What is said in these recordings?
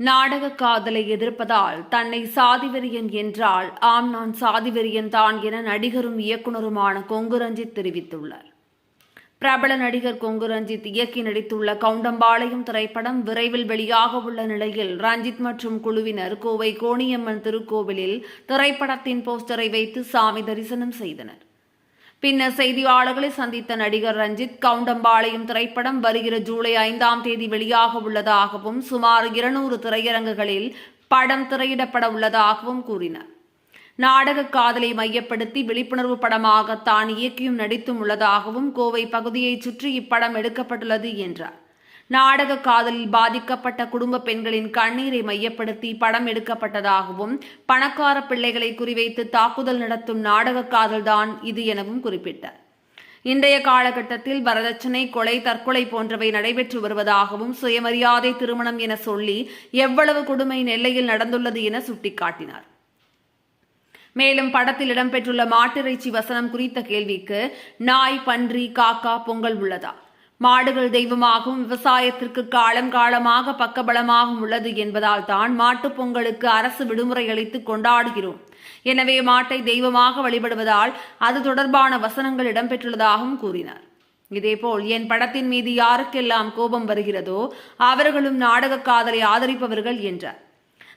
நாடக காதலை எதிர்ப்பதால் தன்னை சாதிவெறியன் என்றால் ஆம் நான் சாதிவெறியன் தான் என நடிகரும் இயக்குனருமான கொங்கு ரஞ்சித் தெரிவித்துள்ளார். பிரபல நடிகர் கொங்கு ரஞ்சித் இயக்கி நடித்துள்ள கவுண்டம்பாளையம் திரைப்படம் விரைவில் வெளியாக உள்ள நிலையில் ரஞ்சித் மற்றும் குழுவினர் கோவை கோணியம்மன் திருக்கோவிலில் திரைப்படத்தின் போஸ்டரை வைத்து சாமி தரிசனம் செய்தனர். பின்னர் செய்தியாளர்களை சந்தித்த நடிகர் ரஞ்சித் கவுண்டம்பாளையம் திரைப்படம் வருகிற ஜூலை ஐந்தாம் தேதி வெளியாக உள்ளதாகவும் சுமார் இருநூறு திரையரங்குகளில் படம் திரையிடப்பட உள்ளதாகவும் கூறினார். நாடக காதலை மையப்படுத்தி விழிப்புணர்வு படமாக தான் இயக்கியும் நடித்தும் உள்ளதாகவும் கோவை பகுதியைச் சுற்றி இப்படம் எடுக்கப்பட்டுள்ளது என்றார். நாடக காதலில் பாதிக்கப்பட்ட குடும்ப பெண்களின் கண்ணீரை மையப்படுத்தி படம் எடுக்கப்பட்டதாகவும் பணக்கார பிள்ளைகளை குறிவைத்து தாக்குதல் நடத்தும் நாடக காதல்தான் இது எனவும் குறிப்பிட்டார். இன்றைய காலகட்டத்தில் வரதட்சணை கொலை தற்கொலை போன்றவை நடைபெற்று வருவதாகவும் சுயமரியாதை திருமணம் என சொல்லி எவ்வளவு கொடுமை நெல்லையில் நடந்துள்ளது என சுட்டிக்காட்டினார். மேலும் படத்தில் இடம்பெற்றுள்ள மாட்டிறைச்சி வசனம் குறித்த கேள்விக்கு நாய் பன்றி காக்கா பொங்கல் உள்ளதா? மாடுகள் தெய்வமாகவும் விவசாயத்திற்கு காலம் காலமாக பக்கபலமாகவும் உள்ளது என்பதால் தான் மாட்டுப் பொங்கலுக்கு அரசு விடுமுறை அளித்து கொண்டாடுகிறோம். எனவே மாட்டை தெய்வமாக வழிபடுவதால் அது தொடர்பான வசனங்கள் இடம்பெற்றுள்ளதாகவும் கூறினார். இதேபோல் என் படத்தின் மீது யாருக்கெல்லாம் கோபம் வருகிறதோ அவர்களும் நாடக காதலை ஆதரிப்பவர்கள் என்றார்.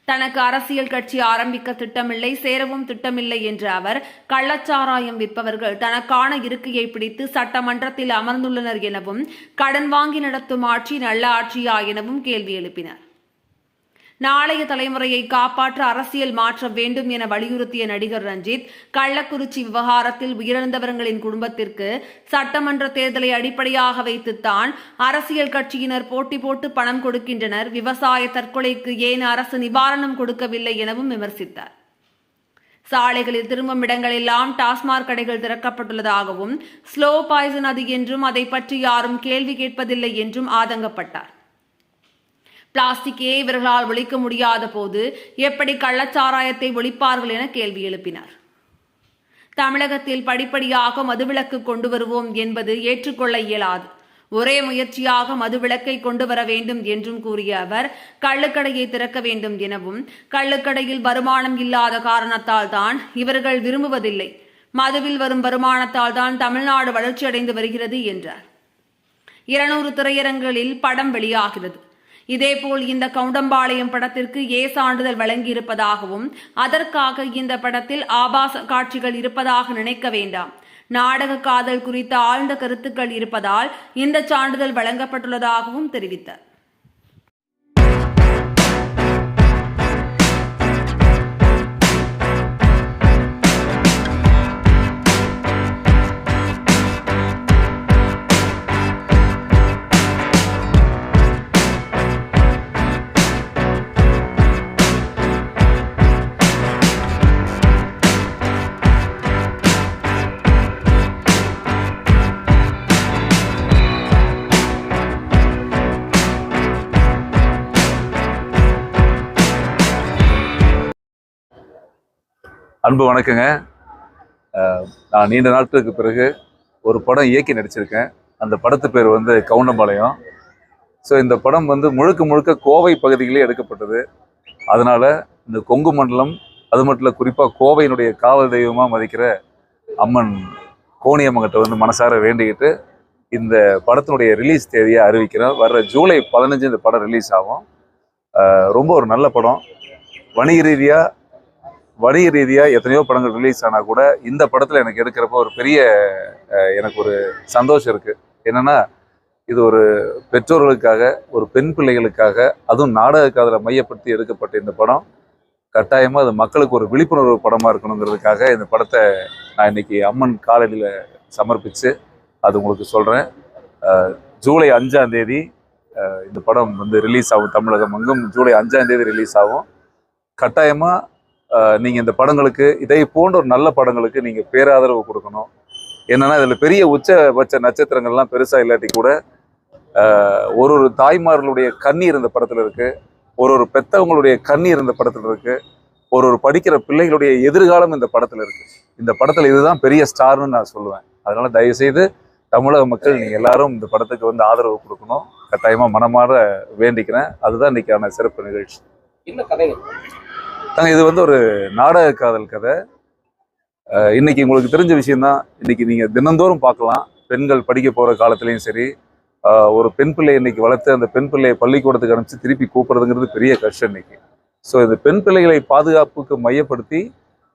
தனக்கு அரசியல் கட்சி ஆரம்பிக்க திட்டமில்லை சேரவும் திட்டமில்லை என்ற அவர் கள்ளச்சாராயம் விற்பவர்கள் தனக்கான இருக்கையை பிடித்து சட்டமன்றத்தில் அமர்ந்துள்ளனர் எனவும் கடன் வாங்கி நடத்தும் ஆட்சி நல்ல ஆட்சியா எனவும் கேள்வி எழுப்பினார். நாளைய தலைமுறையை காப்பாற்ற அரசியல் மாற்ற வேண்டும் என வலியுறுத்திய நடிகர் ரஞ்சித் கள்ளக்குறிச்சி விவகாரத்தில் உயிரிழந்தவர்களின் குடும்பத்திற்கு சட்டமன்ற தேர்தலை அடிப்படையாக வைத்துத்தான் அரசியல் கட்சியினர் போட்டி போட்டு பணம் கொடுக்கின்றனர். விவசாய தற்கொலைக்கு ஏன் அரசு நிவாரணம் கொடுக்கவில்லை எனவும் விமர்சித்தார். சாலைகளில் திரும்பும் இடங்களெல்லாம் டாஸ்மாக் கடைகள் திறக்கப்பட்டுள்ளதாகவும் ஸ்லோ பாய்சன் அது என்றும் அதை பற்றி யாரும் கேள்வி கேட்பதில்லை என்றும் ஆதங்கப்பட்டார். பிளாஸ்டிக்கே இவர்களால் ஒழிக்க முடியாத போது எப்படி கள்ளச்சாராயத்தை ஒழிப்பார்கள் என கேள்வி எழுப்பினார். தமிழகத்தில் படிப்படியாக மதுவிலக்கு கொண்டு வருவோம் என்பது ஏற்றுக்கொள்ள இயலாது. ஒரே முயற்சியாக மதுவிலக்கை கொண்டு வர வேண்டும் என்றும் கூறிய அவர் கள்ளுக்கடையை திறக்க வேண்டும் எனவும் கள்ளுக்கடையில் வருமானம் இல்லாத காரணத்தால் தான் இவர்கள் விரும்புவதில்லை. மதுவில் வரும் வருமானத்தால் தான் தமிழ்நாடு வளர்ச்சியடைந்து வருகிறது என்றார். இருநூறு திரையரங்களில் படம் வெளியாகிறது. இதேபோல் இந்த கவுண்டம்பாளையம் படத்திற்கு ஏ சான்றிதழ் வழங்கியிருப்பதாகவும் அதற்காக இந்த படத்தில் ஆபாச காட்சிகள் இருப்பதாக நினைக்க வேண்டாம். நாடக காதல் குறித்த ஆழ்ந்த கருத்துக்கள் இருப்பதால் இந்த சான்றிதழ் வழங்கப்பட்டுள்ளதாகவும் தெரிவித்தார். அன்பு வணக்கங்க. நான் நீண்ட நாட்களுக்கு பிறகு ஒரு படம் இயக்கி நடிச்சிருக்கேன். அந்த படத்து பேர் வந்து கவுண்டம்பாளையம். ஸோ இந்த படம் வந்து முழுக்க முழுக்க கோவை பகுதியிலே எடுக்கப்பட்டது. அதனால் இந்த கொங்கு மண்டலம் அது மட்டும் இல்லை குறிப்பாக கோவையினுடைய காவல் தெய்வமாக மதிக்கிற அம்மன் கோணியம்மங்கிட்ட வந்து மனசார வேண்டிக்கிட்டு இந்த படத்தினுடைய ரிலீஸ் தேதியை அறிவிக்கிறோம் வர்ற ஜூலை பதினஞ்சு இந்த படம் ரிலீஸ் ஆகும். ரொம்ப ஒரு நல்ல படம். வணிக ரீதியாக வணிக ரீதியாக எத்தனையோ படங்கள் ரிலீஸ் ஆனால் கூட இந்த படத்தில் எனக்கு எடுக்கிறப்ப ஒரு பெரிய எனக்கு ஒரு சந்தோஷம் இருக்குது என்னென்னா இது ஒரு பெற்றோர்களுக்காக ஒரு பெண் பிள்ளைகளுக்காக அதுவும் நாடக காதலை மையப்படுத்தி எடுக்கப்பட்ட இந்த படம். கட்டாயமாக அது மக்களுக்கு ஒரு விழிப்புணர்வு படமாக இருக்கணுங்கிறதுக்காக இந்த படத்தை நான் இன்னைக்கு அம்மன் காலடியில் சமர்ப்பித்து அது உங்களுக்கு சொல்கிறேன் ஜூலை அஞ்சாம் தேதி இந்த படம் வந்து ரிலீஸ் ஆகும் தமிழகம் அங்கும். ஜூலை அஞ்சாம் தேதி ரிலீஸ் ஆகும். கட்டாயமாக நீங்கள் இந்த படங்களுக்கு இதை போன்ற ஒரு நல்ல படங்களுக்கு நீங்கள் பேராதரவு கொடுக்கணும். என்னன்னா இதில் பெரிய உச்சபட்ச நட்சத்திரங்கள்லாம் பெருசாக இல்லாட்டி கூட ஒரு ஒரு தாய்மார்களுடைய கண்ணீர் இந்த படத்தில் இருக்குது ஒரு ஒரு பெத்தவங்களுடைய கண்ணீர் இந்த படத்தில் இருக்குது ஒரு ஒரு படிக்கிற பிள்ளைகளுடைய எதிர்காலம் இந்த படத்தில் இருக்குது இந்த படத்தில் இதுதான் பெரிய ஸ்டார்னு நான் சொல்லுவேன். அதனால் தயவுசெய்து தமிழக மக்கள் நீங்கள் எல்லாரும் இந்த படத்துக்கு வந்து ஆதரவு கொடுக்கணும். கட்டாயமாக மனமாற வேண்டிக்கிறேன். அதுதான் இன்றைக்கான சிறப்பு நிகழ்ச்சி. என்ன கதைங்க தாங்க இது வந்து ஒரு நாடக காதல் கதை. இன்னைக்கு உங்களுக்கு தெரிஞ்ச விஷயம்தான். இன்னைக்கு நீங்க தினந்தோறும் பார்க்கலாம். பெண்கள் படிக்க போற காலத்துலயும் சரி ஒரு பெண் பிள்ளை இன்னைக்கு வளர்த்து அந்த பெண் பிள்ளையை பள்ளிக்கூடத்துக்கு அனுப்பிச்சு திருப்பி கூப்பிடுறதுங்கிறது பெரிய கஷ்டம் இன்னைக்கு. ஸோ இந்த பெண் பிள்ளைகளை பாதுகாப்புக்கு மையப்படுத்தி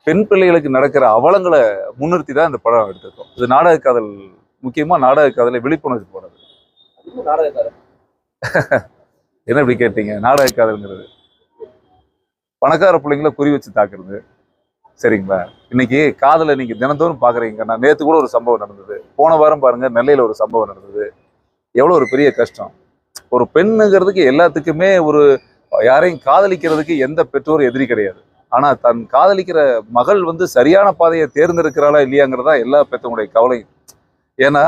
பெண் பிள்ளைகளுக்கு நடக்கிற அவலங்களை முன்னிறுத்தி தான் இந்த படம் எடுத்திருக்கோம். இது நாடக காதல் முக்கியமா நாடக காதலை விழிப்புணர்வு போனது என்ன இப்படி கேட்டீங்க? நாடக காதல்ங்கிறது. பணக்கார பிள்ளைங்கள குறி வச்சு தாக்குறது. சரிங்களா? இன்னைக்கு காதலை நீங்க தினந்தோறும் பாக்குறீங்க நான் நேத்து கூட ஒரு சம்பவம் நடந்தது. போன வாரம் பாருங்க நெல்லையில ஒரு சம்பவம் நடந்தது. எவ்வளவு ஒரு பெரிய கஷ்டம். ஒரு பெண்ணுங்கிறதுக்கு எல்லாத்துக்குமே ஒரு யாரையும் காதலிக்கிறதுக்கு எந்த பெற்றோர் எதிரி கிடையாது. ஆனா தன் காதலிக்கிற மகள் வந்து சரியான பாதையை தேர்ந்தெடுக்கிறாளா இல்லையாங்கிறதா எல்லா பெற்றவங்களுடைய கவலையும். ஏன்னா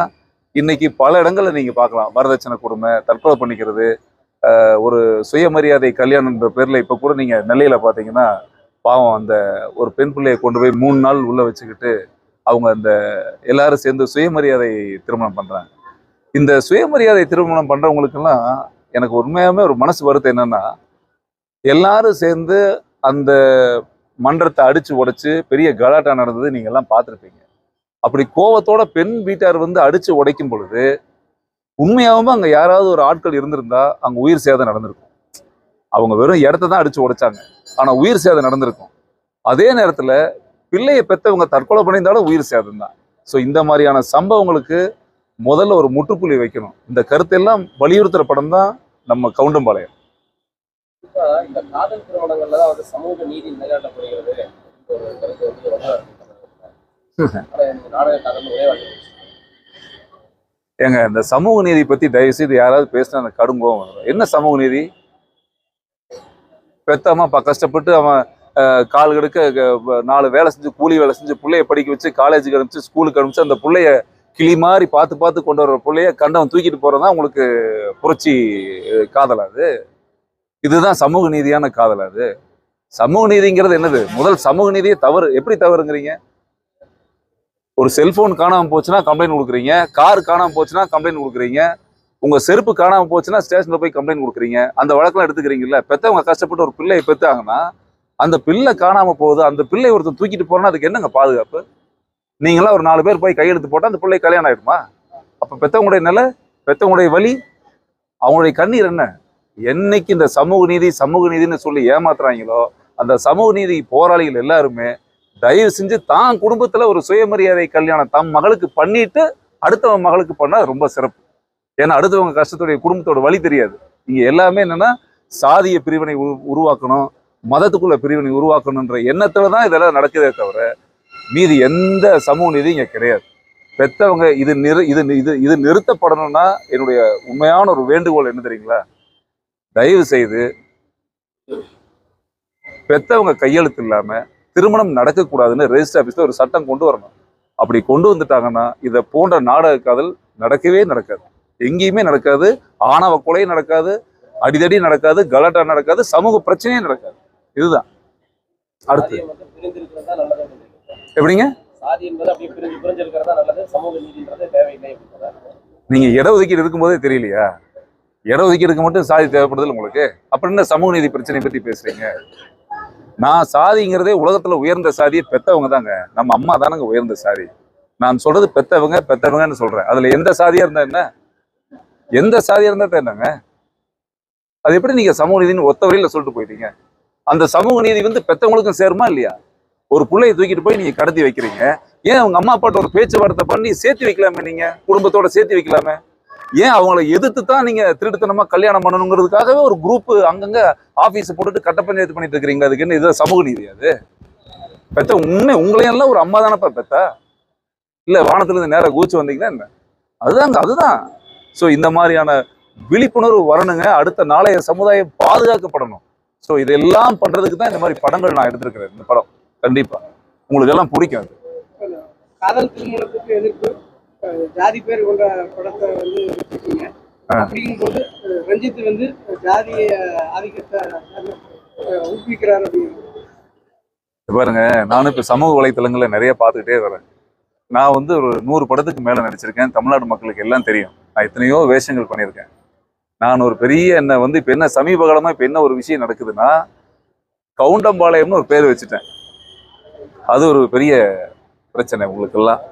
இன்னைக்கு பல இடங்களில் நீங்க பார்க்கலாம். வரதட்சணை கொடுமை தற்கொலை பண்ணிக்கிறது ஒரு சுயமரியாதை கல்யாணம்ன்ற பேர்ல இப்போ கூட நீங்க நெல்லையில் பாத்தீங்கன்னா பாவம் அந்த ஒரு பெண் பிள்ளையை கொண்டு போய் மூணு நாள் உள்ள வச்சுக்கிட்டு அவங்க அந்த எல்லாரும் சேர்ந்து சுயமரியாதை திருமணம் பண்றாங்க. இந்த சுயமரியாதை திருமணம் பண்ணுறவங்களுக்கெல்லாம் எனக்கு உண்மையாவே ஒரு மனசு வருத்தம் என்னன்னா எல்லாரும் சேர்ந்து அந்த மன்றத்தை அடிச்சு உடைச்சு பெரிய கலாட்டா நடந்தது நீங்க எல்லாம் பார்த்துருப்பீங்க. அப்படி கோவத்தோட பெண் வீட்டார் வந்து அடிச்சு உடைக்கும் பொழுது உண்மையாகவும் அங்க யாராவது ஒரு ஆட்கள் இருந்திருந்தா அங்க உயிர் சேதம் நடந்திருக்கும். அவங்க வெறும் இடத்த தான் அடிச்சு உடைச்சாங்க. ஆனா உயிர் சேதம் நடந்திருக்கும். அதே நேரத்துல பிள்ளையை பெத்தவங்க தற்கொலை பண்ணியிருந்தாலும் உயிர் சேதம் தான். ஸோ இந்த மாதிரியான சம்பவங்களுக்கு முதல்ல ஒரு முற்றுப்புள்ளி வைக்கணும். இந்த கருத்தெல்லாம் வலியுறுத்துற படம் தான் நம்ம கவுண்டம்பாளையம். இப்ப இந்த காதல் திருமணங்கள்ல தான் வந்து சமூக நீதி நிலைநாட்டப்படுகிறது. ஒரு கருத்து வந்து ரொம்ப இருக்கு. ஆனா இந்த நாடக காதல் ஒரே வாட்டி ஏங்க இந்த சமூக நீதி பத்தி தயவு செய்து யாராவது பேசினா அந்த கடுங்கோவம் என்ன சமூக நீதி? பெத்தம்மா ப கஷ்டப்பட்டு அவன் அஹ், கால் கெடுக்க நாலு வேலை செஞ்சு கூலி வேலை செஞ்சு பிள்ளைய படிக்க வச்சு காலேஜுக்கு அனுப்பிச்சு ஸ்கூலுக்கு அனுப்பிச்சு அந்த பிள்ளைய கிளி மாதிரி பார்த்து பார்த்து கொண்டு வர்ற பிள்ளைய கண்டவன் தூக்கிட்டு போறதா உங்களுக்கு புரட்சி காதல் அது? இதுதான் சமூக நீதியான காதல் அது? சமூக நீதிங்கிறது என்னது? முதல் சமூக நீதியே தவறு. எப்படி தவறுங்கிறீங்க? ஒரு செல்போன் காணாமல் போச்சுன்னா கம்ப்ளைண்ட் கொடுக்குறீங்க கார் காணாமல் போச்சுன்னா கம்ப்ளைண்ட் கொடுக்குறீங்க உங்கள் செருப்பு காணாமல் போச்சுன்னா ஸ்டேஷனில் போய் கம்ப்ளைண்ட் கொடுக்குறீங்க அந்த வழக்கெல்லாம் எடுத்துக்கிறீங்கல்ல பெற்றவங்க கஷ்டப்பட்டு ஒரு பிள்ளையை பெற்றாங்கன்னா அந்த பிள்ளை காணாமல் போகுது அந்த பிள்ளை ஒருத்தர் தூக்கிட்டு போறோன்னா அதுக்கு என்னங்க பாதுகாப்பு? நீங்களாம் ஒரு நாலு பேர் போய் கையெழுத்து போட்டால் அந்த பிள்ளை கல்யாணம் ஆயிடுமா? அப்போ பெற்றவங்களுடைய நிலை பெற்றவங்களுடைய வழி அவங்களுடைய கண்ணீர் என்ன? என்னைக்கு இந்த சமூக நீதி சமூக நீதின்னு சொல்லி ஏமாத்துறாங்களோ அந்த சமூக நீதி போராளிகள் எல்லாருமே தயவு செஞ்சு தான் குடும்பத்தில் ஒரு சுயமரியாதை கல்யாணம் தம் மகளுக்கு பண்ணிட்டு அடுத்தவன் மகளுக்கு பண்ணால் ரொம்ப சிறப்பு. ஏன்னா அடுத்தவங்க கஷ்டத்துடைய குடும்பத்தோட வழி தெரியாது. இங்கே எல்லாமே என்னென்னா சாதிய பிரிவினை உருவாக்கணும் மதத்துக்குள்ள பிரிவினை உருவாக்கணுன்ற எண்ணத்தில் தான் இதெல்லாம் நடக்குதே தவிர மீதி எந்த சமூக நீதி இங்கே கிடையாது. பெற்றவங்க இது நிறு இது இது இது நிறுத்தப்படணும்னா என்னுடைய உண்மையான ஒரு வேண்டுகோள் என்ன தெரியுங்களா? தயவு செய்து பெத்தவங்க கையெழுத்து இல்லாமல் திருமணம் நடக்கக்கூடாதுன்னு ரெஜிஸ்டர் ஆஃபீஸ்ல ஒரு சட்டம் கொண்டு வரணும். அப்படி கொண்டு வந்துட்டாங்கன்னா இதை போன்ற நாடக காதல் நடக்கவே நடக்காது. எங்கேயுமே நடக்காது. ஆணவ கொலையும் நடக்காது. அடிதடி நடக்காது. கலாட்டா நடக்காது. சமூக பிரச்சனையே நடக்காது. இதுதான். அடுத்து. எப்படிங்க? நீங்க இடஒதுக்கீடு இருக்கும்போதே தெரியலையா? இடஒதுக்கீடுக்கு மட்டும் சாதி தேவைப்படுது உங்களுக்கு? அப்புறம் என்ன சமூக நீதி பிரச்சனை பத்தி பேசுறீங்க? நான் சாதிங்கிறதே உலகத்துல உயர்ந்த சாதியை பெத்தவங்க தாங்க. நம்ம அம்மா தானங்க உயர்ந்த சாதி. நான் சொல்றது பெத்தவங்க பெத்தவங்கன்னு சொல்றேன். அதுல எந்த சாதியா இருந்தா என்ன? எந்த சாதியா இருந்தா என்னங்க? அது எப்படி நீங்க சமூக நீதினு ஒத்த சொல்லிட்டு போயிட்டீங்க? அந்த சமூக நீதி வந்து பெத்தவங்களுக்கும் சேருமா இல்லையா? ஒரு பிள்ளையை தூக்கிட்டு போய் நீங்க கடத்தி வைக்கிறீங்க. ஏன் அவங்க அம்மா அப்பாட்ட ஒரு பேச்சுவார்த்தை பண்ணி சேர்த்து வைக்கலாமே நீங்க? குடும்பத்தோட சேர்த்து வைக்கலாமே? ஏன் அவங்கள எதிர்த்து தான் நீங்க திருட்டுத்தனமா கல்யாணம் பண்ணணுங்கிறதுக்காகவே ஒரு குரூப் அங்கங்க ஆபீஸ் போட்டுட்டு கட்ட பஞ்சாயத்து பண்ணிட்டு இருக்கிறீங்க. அதுக்கு என்ன இது சமூக நீதி அது? பெத்த உண்மை உங்களையெல்லாம் ஒரு அம்மா தானப்பா பெத்தா? இல்ல வானத்துல இருந்து நேரம் கூச்சு வந்தீங்கன்னா என்ன? அதுதாங்க அதுதான். சோ இந்த மாதிரியான விழிப்புணர்வு வரணுங்க. அடுத்த நாளைய சமுதாயம் பாதுகாக்கப்படணும். சோ இதெல்லாம் பண்றதுக்கு தான் இந்த மாதிரி படங்கள் நான் எடுத்திருக்கிறேன் இந்த படம். கண்டிப்பா. உங்களுக்கு எல்லாம் பிடிக்கும் அது. காதல் திருமணத்துக்கு எதிர்ப்பு? ஜாதி பேர் கொண்ட படத்தை வந்து வச்சிருக்கீங்க. அப்படிங்கும்போது ரஞ்சித் வந்து ஜாதிய ஆதிக்கத்தை ஊக்குவிக்கிறார் அப்படின்னு. பாருங்க நானும் இப்ப சமூக வலைத்தளங்கள்ல நிறைய பார்த்துக்கிட்டே வரேன். நான் வந்து ஒரு நூறு படத்துக்கு மேல நடிச்சிருக்கேன். தமிழ்நாடு மக்களுக்கு எல்லாம் தெரியும். நான் எத்தனையோ வேஷங்கள் பண்ணியிருக்கேன். நான் ஒரு பெரிய என்ன வந்து இப்ப என்ன சமீப காலமா இப்ப என்ன ஒரு விஷயம் நடக்குதுன்னா கவுண்டம்பாளையம்னு ஒரு பேர் வச்சுட்டேன். அது ஒரு பெரிய பிரச்சனை உங்களுக்கெல்லாம்.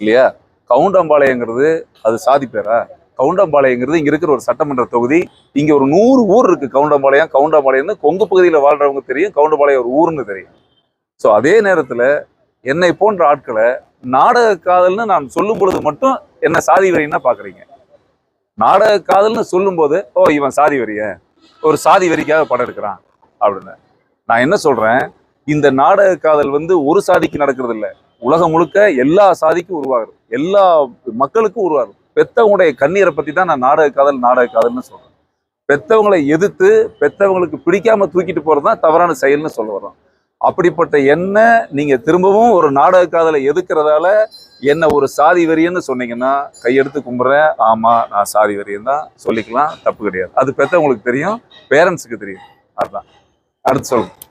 இல்லையா? கவுண்டம்பாளையங்கிறது அது சாதி பேரா? கவுண்டம்பாளையங்கிறது இங்க இருக்கிற ஒரு சட்டமன்ற தொகுதி. இங்க ஒரு நூறு ஊர் இருக்கு கவுண்டம்பாளையம். கவுண்டம்பாளையம்னு கொங்கு பகுதியில் வாழ்கிறவங்க தெரியும் கவுண்டம்பாளையம் ஒரு ஊர்னு தெரியும். ஸோ அதே நேரத்துல என்னை போன்ற ஆட்களை நாடக காதல்னு நான் சொல்லும் பொழுது மட்டும் என்ன சாதி வரின்னா பாக்குறீங்க. நாடக காதல்னு சொல்லும்போது ஓ இவன் சாதி வெறிய ஒரு சாதி வரிக்காக படம் எடுக்கிறான். அப்படின்னு. நான் என்ன சொல்றேன்? இந்த நாடக காதல் வந்து ஒரு சாதிக்கு நடக்கிறது இல்லை உலகம் முழுக்க எல்லா சாதிக்கும் உருவாகுது. எல்லா மக்களுக்கும் உருவாகிறது பெத்தவங்களுடைய கண்ணீரை பற்றி தான் நான் நாடக காதல் நாடக காதல்னு சொல்கிறேன் பெத்தவங்களை எதிர்த்து பெத்தவங்களுக்கு பிடிக்காம தூக்கிட்டு போகிறது தான் தவறான செயல்னு சொல்ல வர்றோம். அப்படிப்பட்ட என்ன நீங்கள் திரும்பவும் ஒரு நாடக காதலை எதுக்குறதால என்ன ஒரு சாதி வெறியன்னு சொன்னீங்கன்னா கையெடுத்து கும்பிட்றேன் ஆமாம் நான் சாதி வெறியன் தான். சொல்லிக்கலாம் தப்பு கிடையாது. அது பெற்றவங்களுக்கு தெரியும் பேரண்ட்ஸுக்கு தெரியும். அதுதான் அடுத்து சொல்லுங்கள்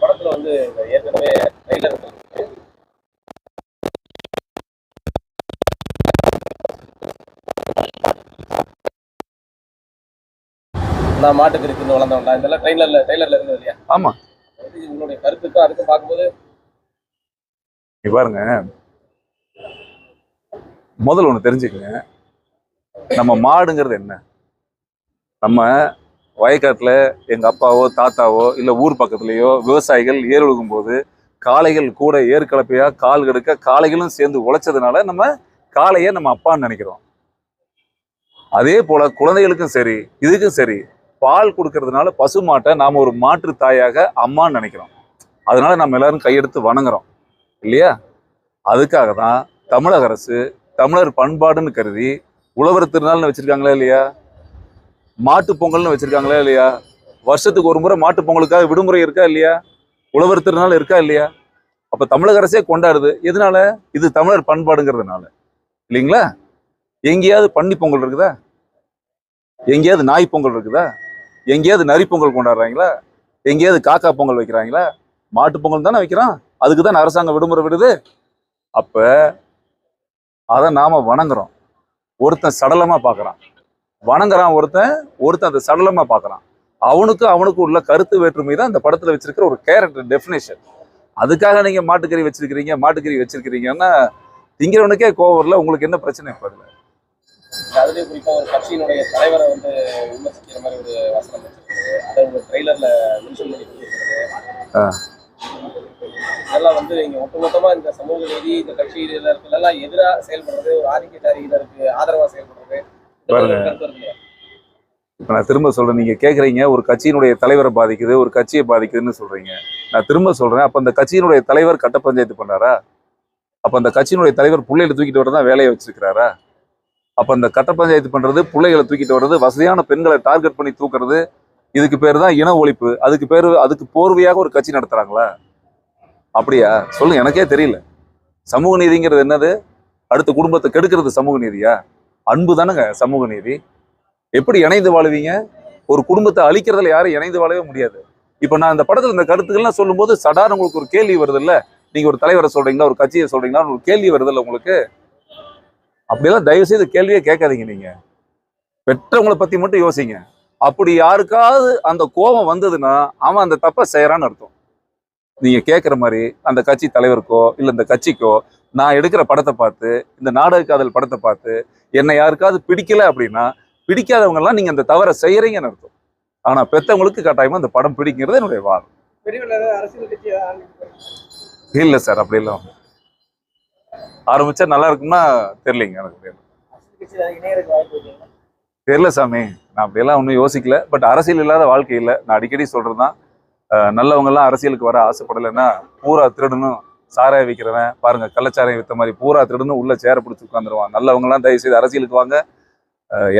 படத்துல வந்து ஏற்கனவே ட்ரெய்லர் நான் மாட்டுக்கு இருந்து வளர்ந்தவன்டா. இதெல்லாம் ட்ரெய்லர்ல ட்ரெய்லர்ல இருந்தது இல்லையா? ஆமா. உங்களுடைய கருத்துக்கும் அதுக்கும் பார்க்கும்போது? நீ பாருங்க. முதல்ல ஒண்ணு தெரிஞ்சுக்கங்க. நம்ம மாடுங்கிறது என்ன? நம்ம வயக்காட்டில் எங்க அப்பாவோ தாத்தாவோ இல்ல ஊர் பக்கத்துலயோ விவசாயிகள் ஏர் உழுகும் போது காளைகள் கூட ஏர் கலப்பையா கால் கெடுக்க காளைகளும் சேர்ந்து உழைச்சதுனால நம்ம காளையை நம்ம அப்பான்னு நினைக்கிறோம். அதே போல குழந்தைகளுக்கும் சரி இதுக்கும் சரி பால் கொடுக்கறதுனால பசு மாட்டை நாம ஒரு மாற்று தாயாக அம்மான்னு நினைக்கிறோம். அதனால நம்ம எல்லாரும் கையெடுத்து வணங்குறோம். இல்லையா? அதுக்காக தான் தமிழக அரசு தமிழர் பண்பாடுன்னு கருதி உழவர் திருநாள்னு வச்சிருக்காங்களா இல்லையா? மாட்டு பொங்கல்னு வச்சிருக்காங்களா இல்லையா? வருஷத்துக்கு ஒரு முறை மாட்டு பொங்கலுக்காக விடுமுறை இருக்கா இல்லையா? உழவர் திருநாள் இருக்கா இல்லையா? அப்போ தமிழக அரசே கொண்டாடுது. எதனால? இது தமிழர் பண்பாடுங்கிறதுனால. இல்லைங்களா? எங்கேயாவது பன்னி பொங்கல் இருக்குதா? எங்கேயாவது நாய் பொங்கல் இருக்குதா? எங்கேயாவது நரி பொங்கல் கொண்டாடுறாங்களா? எங்கேயாவது காக்கா பொங்கல் வைக்கிறாங்களா? மாட்டு பொங்கல் தானே வைக்கிறான் அதுக்கு தான் அரசாங்கம் விடுமுறை விடுது. அப்போ அதை நாம வணங்குறோம். ஒருத்தன் சடலமாக பார்க்குறான் வணங்குறான் ஒருத்தன் ஒருத்தன் அதை சடலமா பார்க்கறான். அவனுக்கு அவனுக்கு உள்ள கருத்து வேற்றுமை தான் இந்த படத்துல வச்சிருக்கிற ஒரு கேரக்டர் டெஃபினேஷன் அதுக்காக நீங்க மாட்டுக்கறி வச்சிருக்கிறீங்க மாட்டுக்கறி வச்சிருக்கிறீங்கன்னா திங்கிறவனுக்கே கோவம் உங்களுக்கு என்ன பிரச்சனை? இப்ப அதுல அதுலயும் குறிப்பா ஒரு கட்சியினுடைய தலைவரை வந்து விமர்சிக்கிற மாதிரி ஒரு வசனம் வச்சிருக்கிறது. அதை உங்க ட்ரெய்லர்ல மென்ஷன் பண்ணி கொடுத்துருக்கிறது. ஆ. இதெல்லாம் வந்து இங்க ஒட்டுமொத்தமா இந்த சமூக நீதி இந்த கட்சியினருக்கெல்லாம் எதிரா செயல்படுறது ஒரு ஆதிக்கத்தாரியினருக்கு ஆதரவா செயல்படுறது. இருக்குல்ல? இப்ப நான் திரும்ப சொல்றேன். நீங்க கேக்குறீங்க ஒரு கட்சியினுடைய தலைவரை பாதிக்குது ஒரு கட்சியை பாதிக்குதுன்னு சொல்றீங்க. நான் திரும்ப சொல்றேன் அப்ப அந்த கட்சியினுடைய தலைவர் கட்ட பஞ்சாயத்து பண்ணாரா? அப்ப அந்த கட்சியினுடைய தலைவர் பிள்ளைகளை தூக்கிட்டு வரதான் வேலையை வச்சிருக்கிறாரா? அப்ப அந்த கட்ட பஞ்சாயத்து பண்றது பிள்ளைகளை தூக்கிட்டு வர்றது வசதியான பெண்களை டார்கெட் பண்ணி தூக்குறது இதுக்கு பேர் தான் இன ஒழிப்பு. அதுக்கு பேர் அதுக்கு போர்வையாக ஒரு கட்சி நடத்துறாங்களா? அப்படியா? சொல்லுங்க எனக்கே தெரியல. சமூக நீதிங்கிறது என்னது? அடுத்த குடும்பத்தை கெடுக்கிறது சமூக நீதியா? அன்பு தானேங்க சமூக நீதி. எப்படி இணைந்து வாழுவீங்க? ஒரு குடும்பத்தை அழிக்கிறதுல யாரும் இணைந்து வாழவே முடியாது. இப்போ நான் இந்த படத்துல இந்த கருத்துக்கள்லாம் சொல்லும்போது சடார் உங்களுக்கு ஒரு கேள்வி வருது இல்ல நீங்க ஒரு தலைவரை சொல்றீங்களா? ஒரு கட்சியை சொல்றீங்களா? ஒரு கேள்வி வருது இல்லை உங்களுக்கு? அப்படியெல்லாம் தயவு செய்து கேள்வியே கேட்காதீங்க நீங்க. பெற்றவங்களை பத்தி மட்டும் யோசிங்க. அப்படி யாருக்காவது அந்த கோபம் வந்ததுன்னா அவன் அந்த தப்பை செய்யறான்னு அர்த்தம். நீங்க கேட்குற மாதிரி அந்த கட்சி தலைவருக்கோ இல்ல இந்த கட்சிக்கோ நான் எடுக்கிற படத்தை பார்த்து இந்த நாடக காதல் படத்தை பார்த்து என்னை யாருக்காவது பிடிக்கல அப்படின்னா பிடிக்காதவங்க எல்லாம் நீங்க அந்த தவறை செய்யறீங்கன்னு அர்த்தம். ஆனா பெத்தவங்களுக்கு கட்டாயமா அந்த படம் பிடிக்கிறது என்னுடைய வாதம் இல்ல சார் அப்படி இல்லை. ஆரம்பிச்சா நல்லா இருக்கும்னா தெரியலைங்க எனக்கு தெரியல. சாமி. நான் அப்படியெல்லாம் ஒன்றும் யோசிக்கல. பட் அரசியல் இல்லாத வாழ்க்கை இல்லை. நான் அடிக்கடி சொல்றது தான் நல்லவங்க எல்லாம் அரசியலுக்கு வர ஆசைப்படலைன்னா பூரா திருடணும் சாராய விற்கிறவன் பாருங்க கள்ளச்சாராயம் வித்த மாதிரி பூரா திருடணும் உள்ள சேர பிடிச்சி உட்காந்துருவான் நல்லவங்க எல்லாம் தயவு செய்து அரசியலுக்கு வாங்க.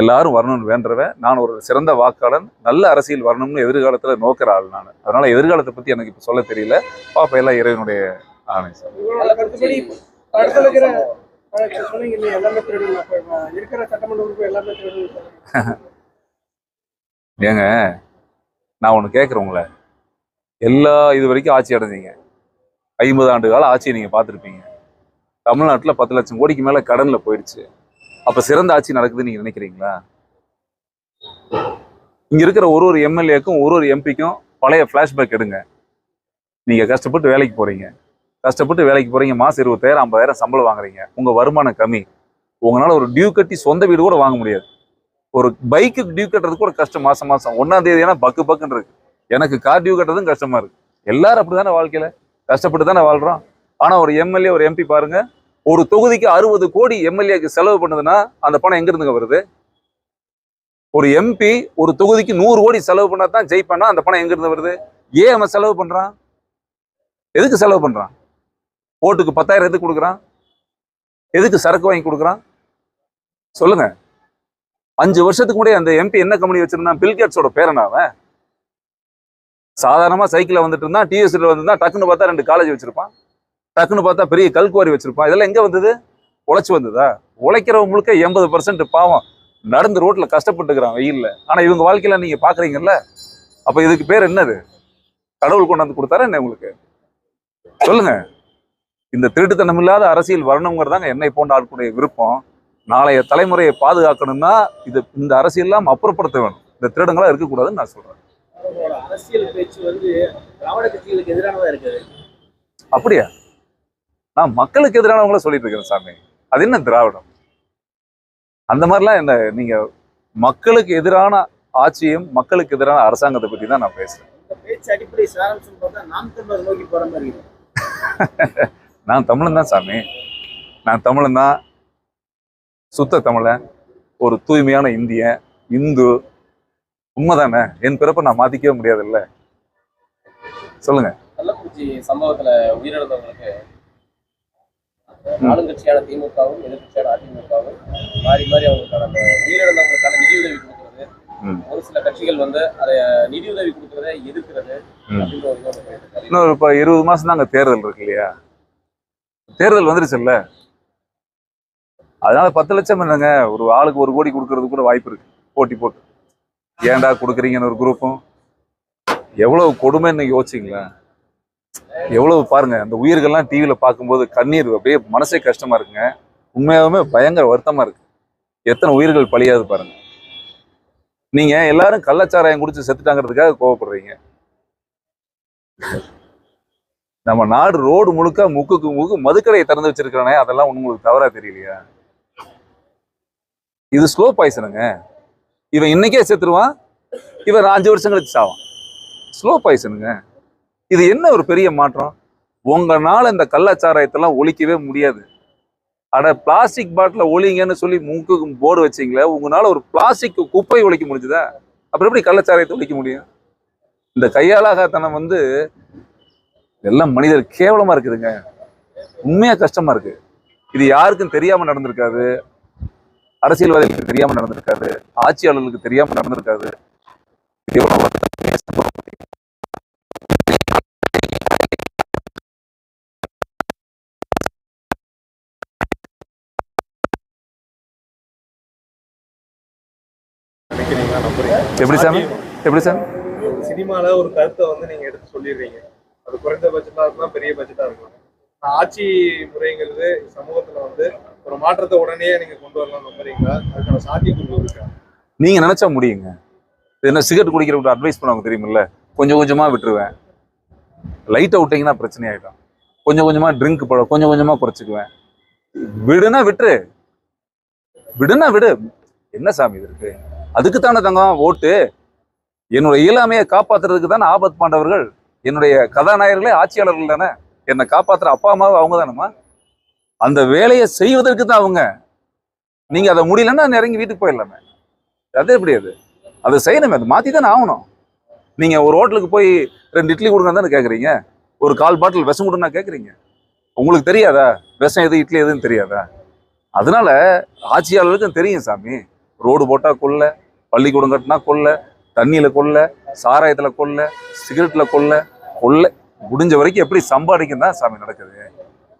எல்லாரும் வரணும்னு வேண்டுறவன் நான் ஒரு சிறந்த வாக்காளன் நல்ல அரசியல் வரணும்னு எதிர்காலத்துல நோக்கிற ஆள் நான். அதனால எதிர்காலத்தை பத்தி எனக்கு இப்ப சொல்ல தெரியல. பாப்பா எல்லாம் இறைவனுடைய ஆணை சார். ஏங்க நான் ஒன்று கேட்குறேன் உங்களை. எல்லா இது வரைக்கும் ஆட்சி அடைஞ்சீங்க. ஐம்பது ஆண்டு கால ஆட்சியை நீங்கள் பார்த்துருப்பீங்க. தமிழ்நாட்டில் பத்து லட்சம் கோடிக்கு மேலே கடனில் போயிடுச்சு. அப்போ சிறந்த ஆட்சி நடக்குதுன்னு நீங்கள் நினைக்கிறீங்களா? இங்கே இருக்கிற ஒரு ஒரு எம்எல்ஏக்கும் ஒரு ஒரு எம்பிக்கும் பழைய ஃப்ளாஷ்பேக் எடுங்க. நீங்கள் கஷ்டப்பட்டு வேலைக்கு போகிறீங்க கஷ்டப்பட்டு வேலைக்கு போகிறீங்க மாதம் இருபத்தாயிரம் ஐம்பதாயிரம் சம்பளம் வாங்குறீங்க. உங்கள் வருமானம் கம்மி. உங்களால் ஒரு டியூ கட்டி சொந்த வீடு கூட வாங்க முடியாது. ஒரு பைக்கு டியூ கட்டுறது கூட கஷ்டம் மாதம் மாதம் ஒன்றாம் தேதி ஏன்னா பக்கு பக்குன்னு இருக்கு. எனக்கு கார் டியூ கட்டுறதும் கஷ்டமா இருக்கு. எல்லாரும் அப்படிதானே வாழ்க்கையில? கஷ்டப்பட்டு தானே வாழ்றோம். ஆனால் ஒரு எம்எல்ஏ ஒரு எம்பி பாருங்க. ஒரு தொகுதிக்கு அறுபது கோடி எம்எல்ஏக்கு செலவு பண்ணுதுன்னா அந்த பணம் எங்கிருந்துங்க வருது? ஒரு எம்பி ஒரு தொகுதிக்கு நூறு கோடி செலவு பண்ணா தான் ஜெயிப்பானா அந்த பணம் எங்கிருந்து வருது? ஏன் அவன் செலவு பண்ணுறான் எதுக்கு செலவு பண்ணுறான் ஓட்டுக்கு பத்தாயிரம் எதுக்கு கொடுக்குறான்? எதுக்கு சரக்கு வாங்கி கொடுக்குறான்? சொல்லுங்க. அஞ்சு வருஷத்துக்கு முன்னாடி அந்த எம்பி என்ன கம்பெனி வச்சிருந்தான்? பில்கேட்ஸோட பேரனா சாதாரணமாக சாதாரணமா வந்துட்டு இருந்தான் டிஎஸ்சியில் வந்திருந்தா டக்குன்னு பார்த்தா ரெண்டு காலேஜ் வச்சிருப்பான். டக்குன்னு பார்த்தா பெரிய கல்குவாரி வச்சிருப்பான். இதெல்லாம் எங்க வந்தது? உழைச்சி வந்ததா? உழைக்கிறவங்க முழுக்க எண்பது பர்சன்ட் பாவம். நடந்து ரோட்ல கஷ்டப்பட்டுக்கிறான் வெயில்ல. ஆனா இவங்க வாழ்க்கையில நீங்க பாக்குறீங்கல்ல? அப்போ இதுக்கு பேர் என்னது? கடவுள் கொண்டாந்து கொடுத்தாரா என்ன உங்களுக்கு? சொல்லுங்க. இந்த திருட்டுத்தனம் இல்லாத அரசியல் வரணுங்கிறதாங்க என்னை போன்ற ஆட்களுடைய விருப்பம். நாளைய தலைமுறையை பாதுகாக்கணும்னா இது இந்த அரசியல்லாம் அப்புறப்படுத்த வேணும். இந்த திருடங்களாக இருக்கக்கூடாதுன்னு நான் சொல்றேன். அவங்களோட அரசியல் பேச்சு வந்து திராவிட கட்சிகளுக்கு எதிரானதா இருக்குது. அப்படியா? நான் மக்களுக்கு எதிரானவங்கள சொல்லிட்டு இருக்கிறேன் சாமி. அது என்ன திராவிடம்? அந்த மாதிரிலாம் என்ன நீங்க மக்களுக்கு எதிரான ஆட்சியும் மக்களுக்கு எதிரான அரசாங்கத்தை பத்தி தான் நான் பேசுறேன். பேச்சு அடிப்படை சாராம்சம் பார்த்தா நாம் தமிழர் நோக்கி போற மாதிரி நான் தமிழன் தான் சாமி. நான் தமிழன் தான். சுத்த தமிழன் ஒரு தூய்மையான இந்தியன் இந்து உண்மைதானே? என் பிறப்பை நான் மாத்திக்கவே முடியாதுல்ல? சொல்லுங்க. கள்ளக்குறிச்சி சம்பவத்துல உயிரிழந்தவங்களுக்கு ஆளுங்கட்சியான திமுகவும் எதிர்கட்சியான அதிமுகவும் மாறி மாறி அவங்களுக்கான அந்த உயிரிழந்தவங்களுக்கான நிதியுதவி கொடுக்கறது. ஒரு சில கட்சிகள் வந்து அதை நிதியுதவி கொடுக்கறதை எதிர்க்கிறது இப்போ இருபது மாசம் தான் அங்கே தேர்தல் இருக்கு இல்லையா? தேர்தல் வந்துருச்சுல்ல? அதனால பத்து லட்சம் என்னங்க? ஒரு ஆளுக்கு ஒரு கோடி கொடுக்கறது கூட வாய்ப்பு இருக்கு. போட்டி போட்டு. ஏன்டா கொடுக்குறீங்கன்னு ஒரு குரூப்பும். எவ்வளவு கொடுமைன்னு யோசிச்சிங்களேன் எவ்வளவு பாருங்க அந்த உயிர்கள்லாம் டிவியில பார்க்கும்போது கண்ணீர் அப்படியே மனசே கஷ்டமா இருக்குங்க. உண்மையாகவுமே பயங்கர வருத்தமா இருக்கு. எத்தனை உயிர்கள் பழியாது பாருங்க. நீங்க எல்லாரும் கள்ளச்சாராயம் குடிச்சு செத்துட்டாங்கிறதுக்காக கோவப்படுறீங்க. நம்ம நாடு ரோடு முழுக்க முக்குக்கு முக்கு மதுக்கடையை திறந்து வச்சிருக்கிறானே அதெல்லாம் உங்களுக்கு தவறா தெரியலையா? இது ஸ்லோ பாய்சனுங்க இவன் இன்னைக்கே செத்துருவான். இவன் அஞ்சு வருஷம் கழிச்சு சாவான். ஸ்லோ பாய்சனுங்க இது என்ன ஒரு பெரிய மாற்றம்? உங்களால் இந்த கள்ளச்சாராயத்தெல்லாம் ஒழிக்கவே முடியாது. அட பிளாஸ்டிக் பாட்டில் ஒழிங்கன்னு சொல்லி மூக்குக்கு போர்டு வச்சிங்களே உங்களால் ஒரு பிளாஸ்டிக் குப்பை ஒழிக்க முடிஞ்சுதா? அப்புறம் எப்படி கள்ளச்சாராயத்தை ஒழிக்க முடியும்? இந்த கையாளாகத்தனம் வந்து எல்லாம் மனிதர் கேவலமாக இருக்குதுங்க. உண்மையாக கஷ்டமாக இருக்குது இது யாருக்கும் தெரியாமல் நடந்திருக்காது. அரசியல்வாதிகளுக்கு தெரியாம நடந்திருக்காது ஆட்சியாளர்களுக்கு தெரியாம நடந்திருக்காது எப்படி சாமி எப்படி சாமி சினிமால ஒரு கருத்தை வந்து நீங்க எடுத்து சொல்லிடுறீங்க. அது குறைந்த பட்ஜெட்டா இருக்கலாம் பெரிய பட்ஜெட்டா இருக்கலாம் ஆட்சி முறைங்கிறது சமூகத்துல வந்து ஒரு மாற்றத்தை உடனே நீங்க கொண்டு வரலாம் நம்புறீங்களா? அதுக்கான சாத்தியக்கூறு இருக்கா? நீங்க நினைச்சா முடியுங்க. என்ன சிகரெட் குடிக்கிறவங்க அட்வைஸ் பண்ணுவாங்க தெரியுமில்ல? கொஞ்சம் கொஞ்சமா விட்டுருவேன். லைட்டை விட்டீங்கன்னா பிரச்சனை ஆயிடும். கொஞ்சம் கொஞ்சமா ட்ரிங்க் பழம் கொஞ்சம் கொஞ்சமா குறைச்சிக்குவேன். விடுனா விட்டுரு. விடுனா விடு. என்ன சாமி இது இருக்கு? அதுக்குத்தானே தங்கம் ஓட்டு. என்னுடைய இயலாமையை காப்பாத்துறதுக்கு தானே ஆபத் பாண்டவர்கள் என்னுடைய கதாநாயகர்களே ஆட்சியாளர்கள் தானே? என்னை காப்பாற்றுற அப்பா அம்மாவும் அவங்க தானேம்மா அந்த வேலையை செய்வதற்கு தான் அவங்க. நீங்கள் அதை முடியலன்னா இறங்கி வீட்டுக்கு போயிடலாமே. அது எப்படி அது? அதை செய்யணுமே அது மாற்றி தானே ஆகணும். நீங்கள் ஒரு ஹோட்டலுக்கு போய் ரெண்டு இட்லி கொடுங்க தானே கேட்குறீங்க ஒரு கால் பாட்டில் விஷம் கொடுன்னா கேட்குறீங்க உங்களுக்கு தெரியாதா? விஷம் எது இட்லி எதுன்னு தெரியாதா? அதனால ஆட்சியாளருக்கும் தெரியும் சாமி. ரோடு போட்டால் கொல்ல பள்ளிக்கூடம் கட்டினா கொல்ல தண்ணியில் கொல்ல சாராயத்தில் கொல்ல சிகரெட்டில் கொல்ல கொல்ல முடிஞ்ச வரைக்கும் எப்படி சம்பாதிக்கும் தான் சாமி நடக்குது.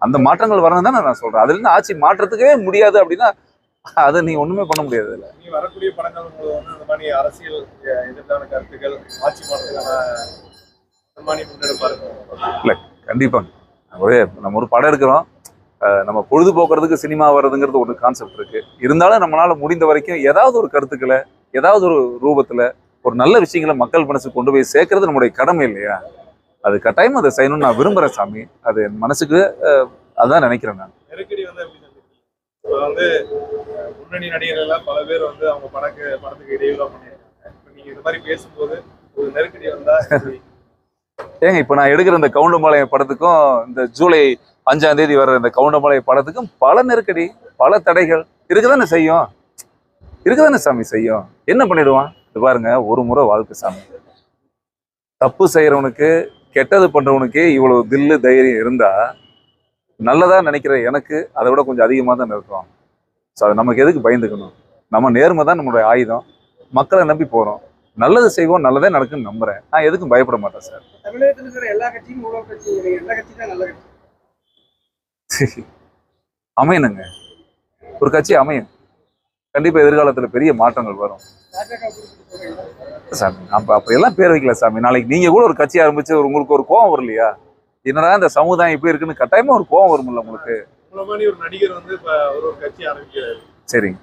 அந்த மாற்றங்கள் வரணும் தானே நான் சொல்கிறேன் அதுல இருந்து ஆட்சி மாற்றத்துக்கே முடியாது அப்படின்னா அதை நீ ஒன்றுமே பண்ண முடியாது இதுல. நீ வரக்கூடிய படங்கள் வந்து இந்த மாதிரி அரசியல் அஹ், எதிர்ப்பான கருத்துக்கள் ஆட்சி இருக்கும். கண்டிப்பாங்க ஒரே நம்ம ஒரு படம் எடுக்கிறோம். நம்ம பொழுதுபோக்குறதுக்கு சினிமா வர்றதுங்கிறது ஒரு கான்செப்ட் இருக்கு. இருந்தாலும் நம்மளால முடிந்த வரைக்கும் ஏதாவது ஒரு கருத்துக்களை ஏதாவது ஒரு ரூபத்துல ஒரு நல்ல விஷயங்களை மக்கள் மனசுக்கு கொண்டு போய் சேர்க்கறது நம்முடைய கடமை இல்லையா? அது கட்டாயமா அதை செய்யணும்னு நான் விரும்புறேன் சாமி. அது என் மனசுக்கு அதான் நினைக்கிறேன் நான். நெருக்கடி வந்து முன்னணி நடிகர்கள் எல்லாம் பல பேர் வந்து அவங்க படக்கு படத்துக்கு இடையூறா பண்ணியிருக்காங்க. நீங்க இது மாதிரி பேசும்போது ஒரு நெருக்கடி வந்தா? ஏங்க இப்போ நான் எடுக்கிற இந்த கவுண்டம்பாளையம் படத்துக்கும் இந்த ஜூலை அஞ்சாம் தேதி வர்ற இந்த கவுண்டம்பாளையம் படத்துக்கும் பல நெருக்கடி பல தடைகள். இருக்குதானே செய்யும்? இருக்குதானே சாமி செய்யும்? என்ன பண்ணிடுவான்? இது பாருங்க ஒரு முறை வாழ்க்கை சாமி. தப்பு செய்யறவனுக்கு கெட்டது பண்றவனுக்கே இவ்வளவு தில்லு தைரியம் இருந்தா நல்லதா நினைக்கிற எனக்கு அதை விட கொஞ்சம் அதிகமாக தான் இருக்கும் ஸோ அது நமக்கு எதுக்கு பயந்துக்கணும்? நம்ம நேர்மை தான் நம்மளுடைய ஆயுதம். மக்களை நம்பி போறோம். நல்லது செய்வோம் நல்லதே நடக்குன்னு நம்புறேன். நான் எதுக்கும் பயப்பட மாட்டேன் சார். தமிழகத்தில் இருக்கிற எல்லா கட்சியும் உழவு கட்சி எல்லா கட்சி தான் நல்ல கட்சி. அமையணுங்க. ஒரு கட்சி அமையும். கண்டிப்பா எதிர்காலத்துல பெரிய மாற்றங்கள் வரும். சாமி அப்ப அப்படியெல்லாம் பேர் வைக்கல சாமி. நாளைக்கு நீங்க கூட ஒரு கட்சி ஆரம்பிச்சு உங்களுக்கு ஒரு கோவம் வரும் இல்லையா என்னடா இந்த சமுதாயம் இப்படி இருக்குன்னு கட்டாயமா ஒரு கோவம் வரும்ல உங்களுக்கு? ஒரு நடிகர் வந்து இப்ப ஒரு ஒரு கட்சி ஆரம்பிக்கிறாரு. சரிங்க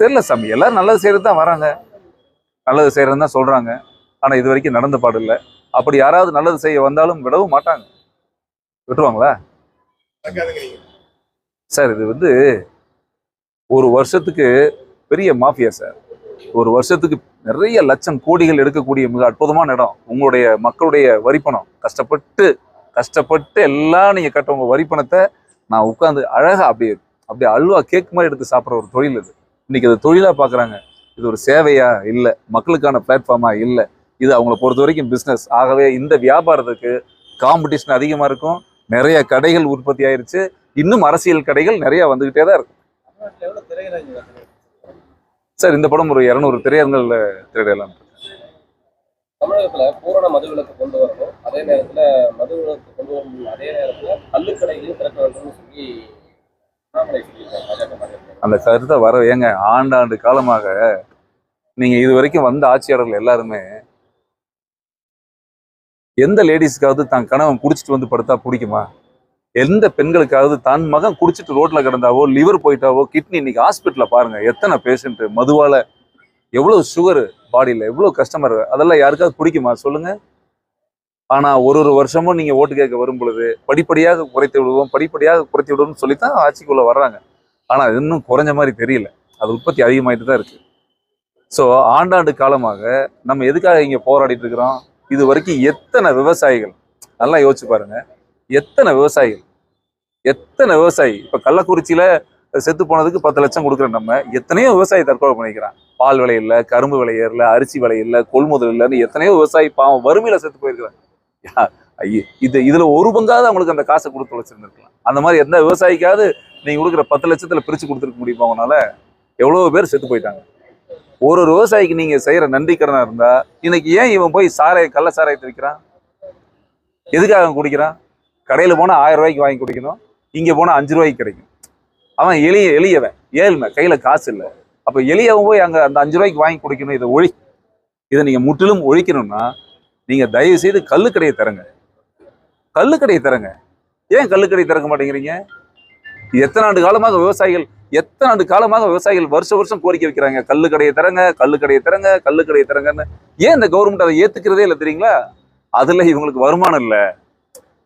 தெரியல சாமி. எல்லாரும் நல்லது செய்யறது தான் வராங்க. நல்லது செய்யறதுன்னு தான் சொல்றாங்க. ஆனா இது வரைக்கும் நடந்த பாடு இல்லை. அப்படி யாராவது நல்லது செய்ய வந்தாலும் விடவும் மாட்டாங்க. விட்டுருவாங்களா? சார் இது வந்து ஒரு வருஷத்துக்கு பெரிய மாஃபியா சார். ஒரு வருஷத்துக்கு நிறைய லட்சம் கோடிகள் எடுக்கக்கூடிய மிக அற்புதமான இடம். உங்களுடைய மக்களுடைய வரிப்பணம். கஷ்டப்பட்டு கஷ்டப்பட்டு எல்லாம் நீங்கள் கட்ட வரிப்பணத்தை நான் உட்காந்து அழகாக அப்படியே அப்படியே அல்வா கேக் மாதிரி எடுத்து சாப்பிட்ற ஒரு தொழில் இது. இன்னைக்கு அது தொழிலாக பார்க்குறாங்க இது ஒரு சேவையா? இல்லை. மக்களுக்கான பிளாட்ஃபார்மாக இல்லை. இது அவங்கள பொறுத்த வரைக்கும் பிஸ்னஸ் ஆகவே இந்த வியாபாரத்துக்கு காம்படிஷன் அதிகமாக இருக்கும். நிறைய கடைகள் உற்பத்தி ஆயிடுச்சு இன்னும் அரசியல் கடைகள் நிறையா வந்துக்கிட்டே தான் இருக்கும். சார் இந்த படம் ஒரு இரநூறு திரையரங்கல்ல திரையிடலாம். தமிழகத்துல பூரண மதுவிலக்கு கொண்டு வரணும். அதே நேரத்துல மதுவிலக்கு கொண்டு வரணும். அதே நேரத்துல கள்ளுக்கடைகளையும் திறக்க வேண்டும்னு சொல்லி அந்த கருத்தை வர ஏங்க ஆண்டாண்டு காலமாக நீங்க இது வரைக்கும் வந்த ஆட்சியாளர்கள் எல்லாருமே எந்த லேடிஸ்க்காவது தான் கணவன் குடிச்சிட்டு வந்து படுத்தா பிடிக்குமா? எந்த பெண்களுக்காவது தன் மகன் குடிச்சிட்டு ரோட்ல கிடந்தாவோ லிவர் போயிட்டாவோ கிட்னி இன்னைக்கு ஹாஸ்பிட்டல்ல பாருங்க எத்தனை பேஷண்ட் மதுவால எவ்வளவு சுகர் பாடியில எவ்வளவு கஸ்டமர் அதெல்லாம் யாருக்காவது பிடிக்குமா? சொல்லுங்க. ஆனா ஒரு ஒரு வருஷமும் நீங்க ஓட்டு கேட்க வரும் பொழுது படிப்படியாக குறைத்து விடுவோம் படிப்படியாக குறைத்து விடுவோம்னு சொல்லித்தான் ஆட்சிக்குள்ள வர்றாங்க. ஆனா இன்னும் குறைஞ்ச மாதிரி தெரியல. அது உற்பத்தி அதிகமாயிட்டு தான் இருக்கு. ஸோ ஆண்டாண்டு காலமாக நம்ம எதுக்காக இங்கே போராடிட்டு இருக்கிறோம்? இது வரைக்கும் எத்தனை விவசாயிகள்? நல்லா யோசிச்சு பாருங்கள் எத்தனை விவசாயிகள்? எத்தனை விவசாயி? இப்ப கள்ளக்குறிச்சியில செத்து போனதுக்கு பத்து லட்சம் கொடுக்குற நம்ம எத்தனையோ விவசாயி தற்கொலை பண்ணிக்கிறான். பால் விலை இல்லை கரும்பு விலை ஏறல அரிசி விலை இல்லை கொள்முதல் இல்லைன்னு எத்தனையோ விவசாயி பாவம் வறுமையில செத்து போயிருக்கிறாங்க. ஐயோ இது இதுல ஒரு பங்காவது அவங்களுக்கு அந்த காசை கொடுத்து வச்சிருந்துருக்கலாம் அந்த மாதிரி எந்த விவசாயிக்காவது நீங்க கொடுக்குற பத்து லட்சத்துல பிரிச்சு கொடுத்துருக்க முடியுமா அவங்களால எவ்வளவு பேர் செத்து போயிட்டாங்க. ஒரு ஒரு விவசாயிக்கு நீங்க செய்யற நன்றி கடனா இருந்தா இன்னைக்கு ஏன் இவன் போய் சாராய கள்ள சாராயத்தை விற்கிறான்? எதுக்காக அவன் குடிக்கிறான்? கடையில போனால் ஆயிரம் ரூபாய்க்கு வாங்கி குடிக்கணும். இங்க போனா அஞ்சு ரூபாய்க்கு கிடைக்கும். அவன் எளிய எளியவன். ஏழ்மை கையில காசு இல்லை. அப்போ எளியவன் போய் அங்க அந்த அஞ்சு ரூபாய்க்கு வாங்கி குடிக்கணும் இதை ஒழி. இதை நீங்க முற்றிலும் ஒழிக்கணும்னா நீங்க தயவு செய்து கல்லுக்கடையை தரங்க கல்லுக்கடையை தரங்க ஏன் கல்லுக்கடையை திறக்க மாட்டேங்கிறீங்க? எத்தனை ஆண்டு காலமாக விவசாயிகள் எத்தனை ஆண்டு காலமாக விவசாயிகள் வருஷம் வருஷம் கோரிக்கை வைக்கிறாங்க கல்லுக்கடையை தரங்க கல்லுக்கடையை தரங்க கல்லுக்கடையை தரங்கன்னு ஏன் இந்த கவர்மெண்ட் அதை ஏத்துக்கிறதே இல்லை தெரியுங்களா? அதுல இவங்களுக்கு வருமானம் இல்லை.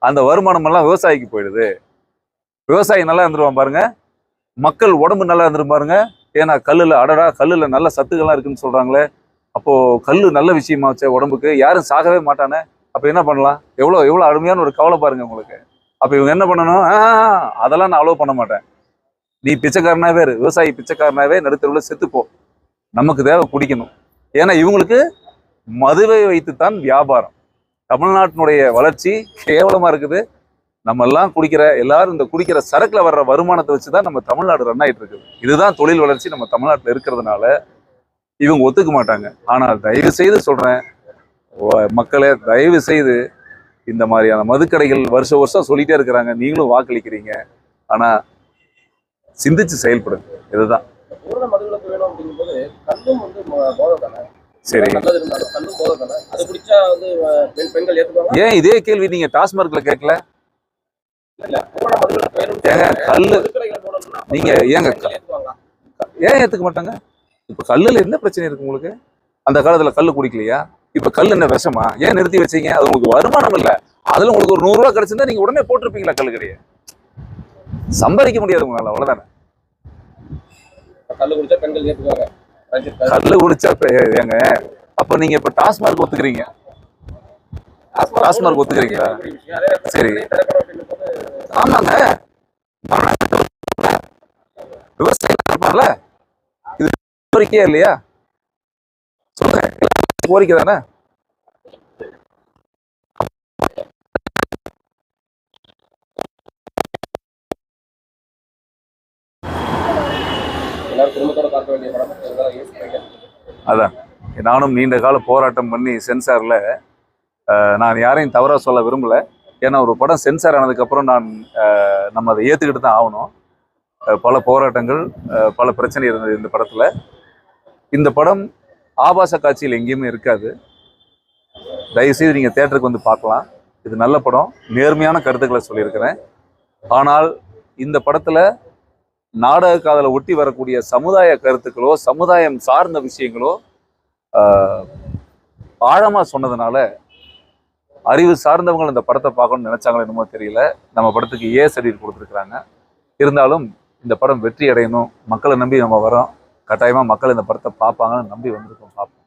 அந்த வருமானம் எல்லாம் விவசாயிக்கு போயிடுது. விவசாயி நல்லா இருந்துருவான் பாருங்க. மக்கள் உடம்பு நல்லா இருந்துரும் பாருங்க. ஏன்னா கல்லில் அடடா கல்லில் நல்ல சத்துக்கள்லாம் இருக்குன்னு சொல்கிறாங்களே அப்போது கல் நல்ல விஷயமா வச்ச உடம்புக்கு. யாரும் சாகவே மாட்டானே. அப்போ என்ன பண்ணலாம்? எவ்வளோ எவ்வளோ அருமையான ஒரு கவலை பாருங்க உங்களுக்கு. அப்போ இவங்க என்ன பண்ணணும்? அதெல்லாம் நான் அலோவ் பண்ண மாட்டேன். நீ பிச்சைக்காரனாவே இரு. விவசாயி பிச்சைக்காரனாவே நடுத்தருவில் செத்துப்போ. நமக்கு தேவை பிடிக்கணும் ஏன்னா இவங்களுக்கு மதுவை வைத்துத்தான் வியாபாரம். தமிழ்நாட்டினுடைய வளர்ச்சி கேவலமா இருக்குது. நம்ம எல்லாம் குடிக்கிற எல்லாரும் இந்த குடிக்கிற சரக்குல வர்ற வருமானத்தை வச்சு தான் நம்ம தமிழ்நாடு ரன் ஆயிட்டு இருக்குது. இதுதான் தொழில் வளர்ச்சி நம்ம தமிழ்நாட்டில் இருக்கிறதுனால இவங்க ஒத்துக்க மாட்டாங்க. ஆனால் தயவு செய்து சொல்றேன் மக்களை மக்களே தயவு செய்து இந்த மாதிரியான மதுக்கடைகள் வருஷ வருஷம் சொல்லிட்டே இருக்கிறாங்க. நீங்களும் வாக்களிக்கிறீங்க. ஆனா சிந்திச்சு செயல்படுங்க. இதுதான். சரி. ஏன் இதே கேள்வி நீங்க டாஸ்மார்க்ல கேட்கல? ஏங்க கல்லு. நீங்க ஏங்க ஏன் ஏத்துக்க மாட்டாங்க? இப்ப கல்லுல என்ன பிரச்சனை இருக்கு உங்களுக்கு? அந்த காலத்துல கல்லு குடிக்கலையா? இப்ப கல் என்ன விஷமா? ஏன் நிறுத்தி வச்சீங்க? அது உங்களுக்கு வருமானம் இல்ல. அதுல உங்களுக்கு ஒரு நூறு ரூபாய் கிடைச்சிருந்தா நீங்க உடனே போட்டிருப்பீங்களா கல்லு கடையை சம்பாதிக்க முடியாது உங்களால அவ்வளவுதானே? கல்லு குடிச்சா பெண்கள் ஏத்துக்குவாங்க. கல்லு குடிச்சா ஏங்க அப்ப நீங்க இப்ப டாஸ்மார்க் ஒத்துக்கிறீங்க. டாஸ்மார்க் ஒத்துக்கிறீங்களா? சரி. ஆமாங்க. விவசாயம் இது கோரிக்கையா இல்லையா? சொல்லுங்க. கோரிக்கை தானே? பார்க்க வேண்டிய படம் அதான். நானும் நீண்ட கால போராட்டம் பண்ணி சென்சாரில் நான் யாரையும் தவறாக சொல்ல விரும்பலை. ஏன்னா ஒரு படம் சென்சார் ஆனதுக்கப்புறம் நான் நம்ம அதை ஏற்றுக்கிட்டு தான் ஆகணும். பல போராட்டங்கள் பல பிரச்சனை இருந்தது இந்த படத்தில். இந்த படம் ஆபாச காட்சியில் எங்கேயுமே இருக்காது. தயவுசெய்து நீங்கள் தேட்டருக்கு வந்து பார்க்கலாம். இது நல்ல படம். நேர்மையான கருத்துக்களை சொல்லியிருக்கிறேன். ஆனால் இந்த படத்தில் நாடக காதலை ஒட்டி வரக்கூடிய சமுதாய கருத்துக்களோ சமுதாயம் சார்ந்த விஷயங்களோ ஆஹ், ஆழமா சொன்னதுனால அறிவு சார்ந்தவங்க இந்த படத்தை பார்க்கணும்னு நினைச்சாங்களோ என்னமோ தெரியல. நம்ம படத்துக்கு ஏ சர்டிஃபிகேட் கொடுத்துருக்குறாங்க. இருந்தாலும் இந்த படம் வெற்றி அடையணும். மக்களை நம்பி நம்ம வரோம். கட்டாயமாக மக்கள் இந்த படத்தை பார்ப்பாங்கன்னு நம்பி வந்திருக்கோம் பார்ப்போம்